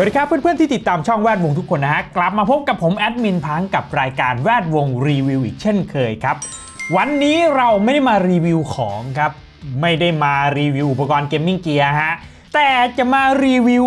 สวัสดีครับเพื่อนๆที่ติดตามช่องแวดวงทุกคนนะฮะกลับมาพบกับผมแอดมินพังกับรายการแวดวงรีวิวอีกเช่นเคยครับ วันนี้เราไม่ได้มารีวิวของครับ ไม่ได้มารีวิวอุปกรณ์เกมมิ่งเกียร์ฮะแต่จะมารีวิว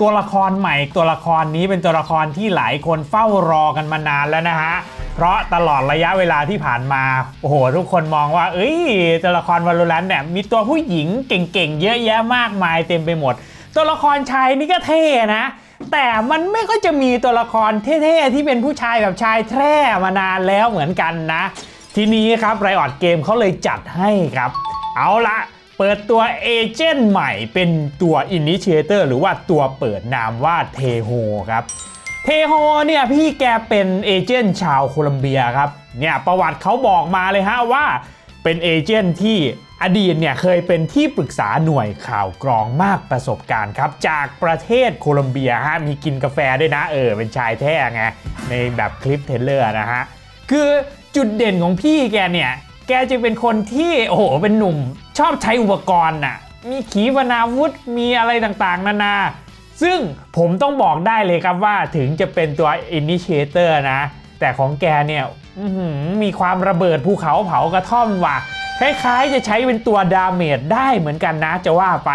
ตัวละครใหม่ตัวละครนี้เป็นตัวละครที่หลายคนเฝ้ารอกันมานานแล้วนะฮะเพราะตลอดระยะเวลาที่ผ่านมาโอ้โหทุกคนมองว่า เอ้ยตัวละครวาโลแรนเนี่ยมีตัวผู้หญิงเก่งๆ เยอะแยะมากมายเต็มไปหมด ตัวละครชายนี่ก็เท่นะ แต่มันไม่ค่อยจะมีตัวละครเท่ๆที่เป็นผู้ชายแบบชายแท้มานานแล้วเหมือนกันนะ ทีนี้ครับไรออดเกมเขาเลยจัดให้ครับ เอาละเปิดตัวเอเจนต์ใหม่เป็นตัว Initiator หรือว่าตัวเปิดนามว่าเทโฮครับเทโฮเนี่ยพี่แกเป็นเอเจนต์ชาวโคลัมเบียครับเนี่ยประวัติเขาบอกมาเลยฮะว่าเป็นเอเจนต์ที่ อดีตเนี่ยเคยเป็นที่ปรึกษาหน่วยข่าวกรองมากประสบการณ์ครับ จากประเทศโคลัมเบียฮะมีกินกาแฟด้วยนะเออเป็นชายแท้ไงในแบบคลิปเทเลอร์นะฮะ คือจุดเด่นของพี่แกเนี่ย แกจะเป็นคนที่โอ้โหเป็นหนุ่ม ชอบใช้อุปกรณ์น่ะมีขีปนาวุธมีอะไรต่างๆ นานา ซึ่งผมต้องบอกได้เลยครับว่าถึงจะเป็นตัว Initiator นะ แต่ของแกเนี่ยมีความระเบิดภูเขาเผากระท่อมว่ะ คล้ายๆ จะใช้เป็นตัวดาเมจได้เหมือนกันนะจะว่าไป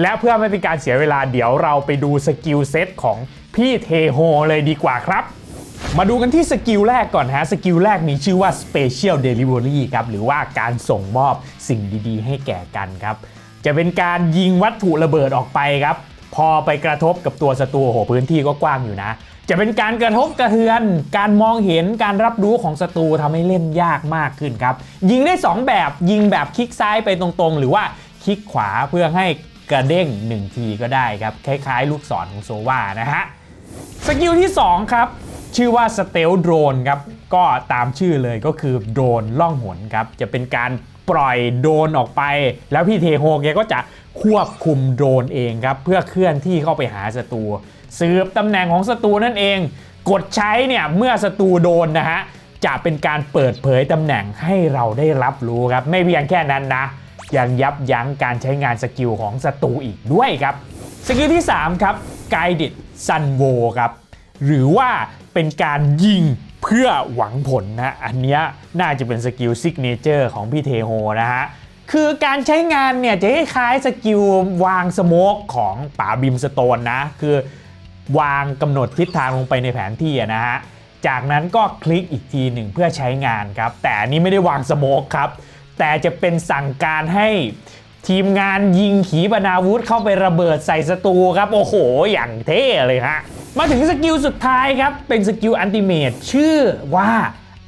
และเพื่อไม่เป็นการเสียเวลาเดี๋ยวเราไปดูสกิลเซตของพี่เทโฮเลยดีกว่าครับ มาดูกันที่สกิลแรกก่อนฮะ สกิลแรกมีชื่อว่า Special Delivery ครับ หรือว่าการส่งมอบสิ่งดีๆ ให้แก่กันครับ จะเป็นการยิงวัตถุระเบิดออกไปครับ พอไปกระทบกับตัวศัตรูโอ้โหพื้นที่ก็กว้างอยู่นะ จะเป็นการกระทบกระเทือน การมองเห็นการรับรู้ของศัตรูทำให้เล่นยากมากขึ้นครับ ยิงได้ 2 แบบยิงแบบคลิกซ้ายไปตรงๆ หรือว่าคลิกขวาเพื่อให้กระเด้ง 1 ทีก็ได้ครับ คล้ายๆ ลูกศรของโซวานะฮะ สกิลที่ 2 ครับ ชื่อว่าสเตลโดรนครับ ก็ตามชื่อเลยก็คือโดรนล่องหนครับ จะเป็นการปล่อยโดรนออกไป แล้วพี่เทโฮแกก็จะ ควบคุมโดรนเองครับ เพื่อเคลื่อนที่เข้าไปหาศัตรูสืบตำแหน่งของศัตรูนั่นเอง กดใช้เนี่ยเมื่อศัตรูโดนนะฮะจะเป็นการเปิดเผยตำแหน่งให้เราได้รับรู้ครับ ไม่เพียงแค่นั้นนะ ยังยับยั้งการใช้งานสกิลของศัตรูอีกด้วยครับ สกิลที่ 3 ครับ Guided Sun w o ครับ หรือว่าเป็นการยิงเพื่อหวังผลนะ อันนี้น่าจะเป็นสกิลซิกเนเจอร์ของพี่เทโฮนะฮะ คือการใช้งานเนี่ยจะคล้ายสกิลวางสโมกของป๋าบิมสโตนนะ คือวางกำหนดทิศทางลงไปในแผนที่นะฮะ จากนั้นก็คลิกอีกทีหนึ่งเพื่อใช้งานครับ แต่อันนี้ไม่ได้วางสโมกครับ แต่จะเป็นสั่งการให้ทีมงานยิงขีปนาวุธเข้าไประเบิดใส่ศัตรูครับ โอ้โห อย่างเท่เลยฮะ มาถึงสกิลสุดท้ายครับ เป็นสกิลอันติเมตชื่อว่า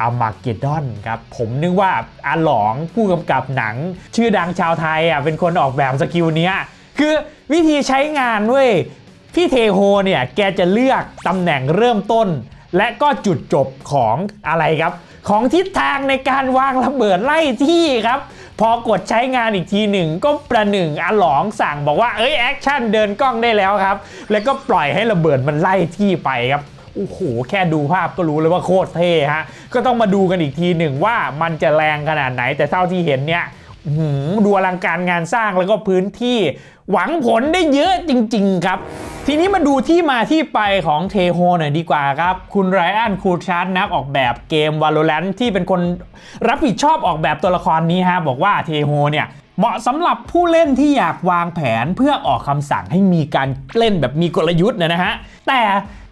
อามาเกดอนครับผมนึกว่าอาหลองผู้กำกับหนัง ชื่อดังชาวไทยอะเป็นคนออกแบบสกิลเนี้ยคือวิธีใช้งานเว้ยพี่เทโฮเนี่ยแกจะเลือกตำแหน่งเริ่มต้น และก็จุดจบของอะไรครับ ของทิศทางในการวางระเบิดไล่ที่ครับ พอกดใช้งานอีกทีหนึ่งก็ประหนึ่งอหลองสั่งบอกว่าเอ้ยแอคชั่นเดินกล้องได้แล้วครับ แล้วก็ปล่อยให้ระเบิดมันไล่ที่ไปครับ โอ้โหแค่ดูภาพก็รู้เลยว่าโคตรเท่ฮะ ก็ต้องมาดูกันอีกทีหนึ่งว่ามันจะแรงขนาดไหน แต่เท่าที่เห็นเนี่ยหือดูอลังการงานสร้างแล้วก็พื้นที่หวังผลได้เยอะจริง ๆ ครับ ทีนี้มาดูที่มาที่ไปของเทโฮหน่อยดีกว่าครับ คุณไรอันคูชาร์ดนักออกแบบเกม Valorant ที่เป็นคนรับผิดชอบออกแบบตัวละครนี้ฮะ บอกว่าเทโฮเนี่ยเหมาะสำหรับผู้เล่นที่อยากวางแผนเพื่อออกคำสั่งให้มีการเล่นแบบมีกลยุทธ์นะฮะ แต่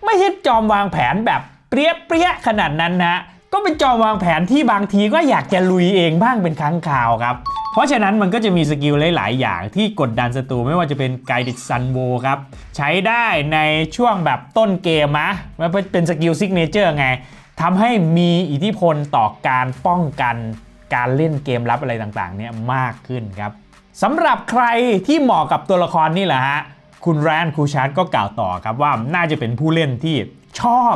ไม่ใช่จอมวางแผนแบบเปรี้ยเปรี้ยๆขนาดนั้นนะก็เป็นจอมวางแผนที่บางทีก็อยากจะลุยเองบ้างเป็นครั้งคราวครับ เพราะฉะนั้นมันก็จะมีสกิลหลาย ๆ อย่างที่กดดันศัตรูไม่ว่าจะเป็น Guided Sun w o ครับใช้ได้ในช่วงแบบต้นเกมนะมันเป็นสกิลซิกเนเจอร์ไงทำให้มีอิทธิพลต่อการป้องกันการเล่นเกมลับอะไรต่าง ๆ เนี่ยมากขึ้นครับสำหรับใครที่เหมาะกับตัวละครนี่แหละฮะ คุณแรนคูชาร์ดก็กล่าวต่อครับว่าน่าจะเป็นผู้เล่นที่ชอบ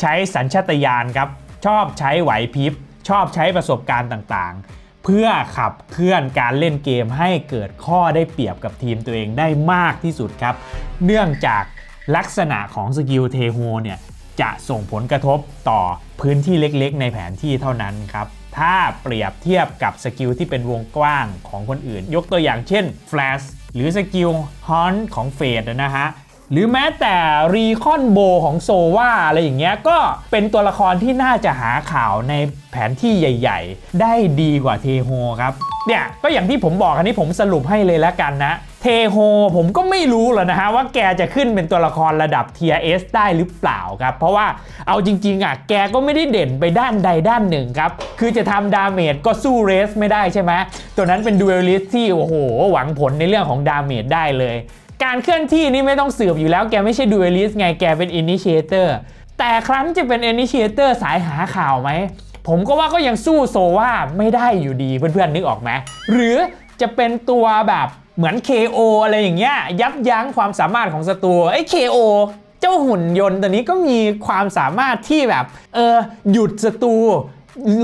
ใช้สัญชาตญาณครับ ชอบใช้ไหวพริบ ชอบใช้ประสบการณ์ต่างๆ เพื่อขับเคลื่อนการเล่นเกมให้เกิดข้อได้เปรียบกับทีมตัวเองได้มากที่สุดครับ เนื่องจากลักษณะของสกิลเทโฮเนี่ยจะส่งผลกระทบต่อพื้นที่เล็กๆ ในแผนที่เท่านั้นครับ ถ้าเปรียบเทียบกับสกิลที่เป็นวงกว้างของคนอื่น ยกตัวอย่างเช่น Flash หรือสกิล Hunt ของเฟดนะฮะ หรือแม้แต่รีคอนโบของโซวาอะไรอย่างเงี้ยก็เป็นตัวละครที่น่าจะหาข่าวในแผนที่ใหญ่ ๆ ได้ดีกว่าเทโฮครับเนี่ยก็อย่างที่ผมบอกอันนี้ผมสรุปให้เลยแล้วกันนะ เทโฮผมก็ไม่รู้หรอกนะฮะว่าแกจะขึ้นเป็นตัวละครระดับ Tier S ได้หรือเปล่าครับ เพราะว่าเอาจริงๆอะแกก็ไม่ได้เด่นไปด้านใดด้านหนึ่งครับ คือจะทำดาเมจก็สู้เรสไม่ได้ใช่ไหมตัวนั้นเป็นดูเอลิสที่โอ้โหหวังผลในเรื่องของดาเมจได้เลย การเคลื่อนที่นี่ไม่ต้องสืบอยู่แล้วแกไม่ใช่ดูเอลิสไงแกเป็นอินิเชเตอร์แต่ครั้นจะเป็นอินิเชเตอร์สายหาข่าวไหม ผมก็ว่าก็ยังสู้โซว่าไม่ได้อยู่ดีเพื่อนๆนึกออกไหมหรือจะเป็นตัวแบบเหมือน KO อะไรอย่างเงี้ยยับยั้งความสามารถของศัตรูไอ้ KO เจ้าหุ่นยนต์ตัวนี้ก็มีความสามารถที่แบบเออหยุดศัตรู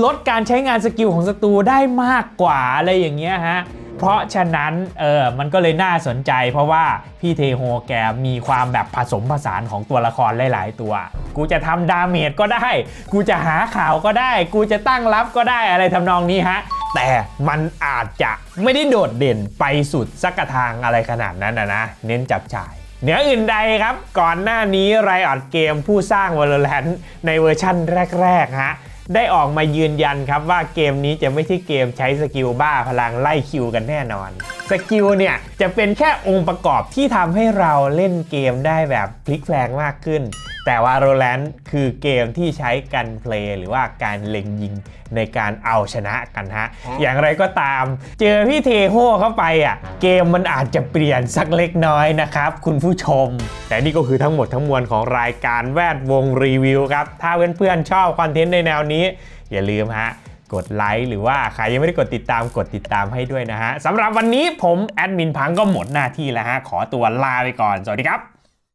ลดการใช้งานสกิลของศัตรูได้มากกว่าอะไรอย่างเงี้ยฮะ เพราะฉะนั้นเออมันก็เลยน่าสนใจ เพราะว่าพี่เทโฮแกมีความแบบผสมผสานของตัวละครหลาย ๆ ตัว กูจะทำดาเมจก็ได้ กูจะหาข่าวก็ได้ กูจะตั้งรับก็ได้อะไรทำนองนี้ฮะแต่มันอาจจะไม่ได้โดดเด่นไปสุดสักทางอะไรขนาดนั้นนะนะ เน้นจับจ่ายเหนืออื่นใดครับ ก่อนหน้านี้ไรออดเกมผู้สร้าง Valorant ในเวอร์ชั่นแรก ๆ ฮะ ได้ออกมายืนยันครับว่าเกมนี้จะไม่ใช่เกมใช้สกิลบ้าพลังไล่คิวกันแน่นอน สกิลเนี่ยจะเป็นแค่องค์ประกอบที่ทำให้เราเล่นเกมได้แบบพลิกแพลงมากขึ้น แต่ว่า r o l a n d คือเกมที่ใช้การเพลย์หรือว่าการเล็งยิงในการเอาชนะกันฮะ อย่างไรก็ตาม เจอพี่เทโฮเข้าไปอะเกมมันอาจจะเปลี่ยนสักเล็กน้อยนะครับ คุณผู้ชม แต่นี่ก็คือทั้งหมดทั้งมวลของรายการแวดวงรีวิวครับ ถ้าเพื่อนๆชอบคอนเทนต์ในแนวนี้ อย่าลืมฮะ กดไลค์หรือว่าใครยังไม่ได้กดติดตามกดติดตามให้ด้วยนะฮะสำหรับวันนี้ผมแอดมินพังก็หมดหน้าที่แล้วฮะขอตัวลาไปก่อนสวัสดีครับ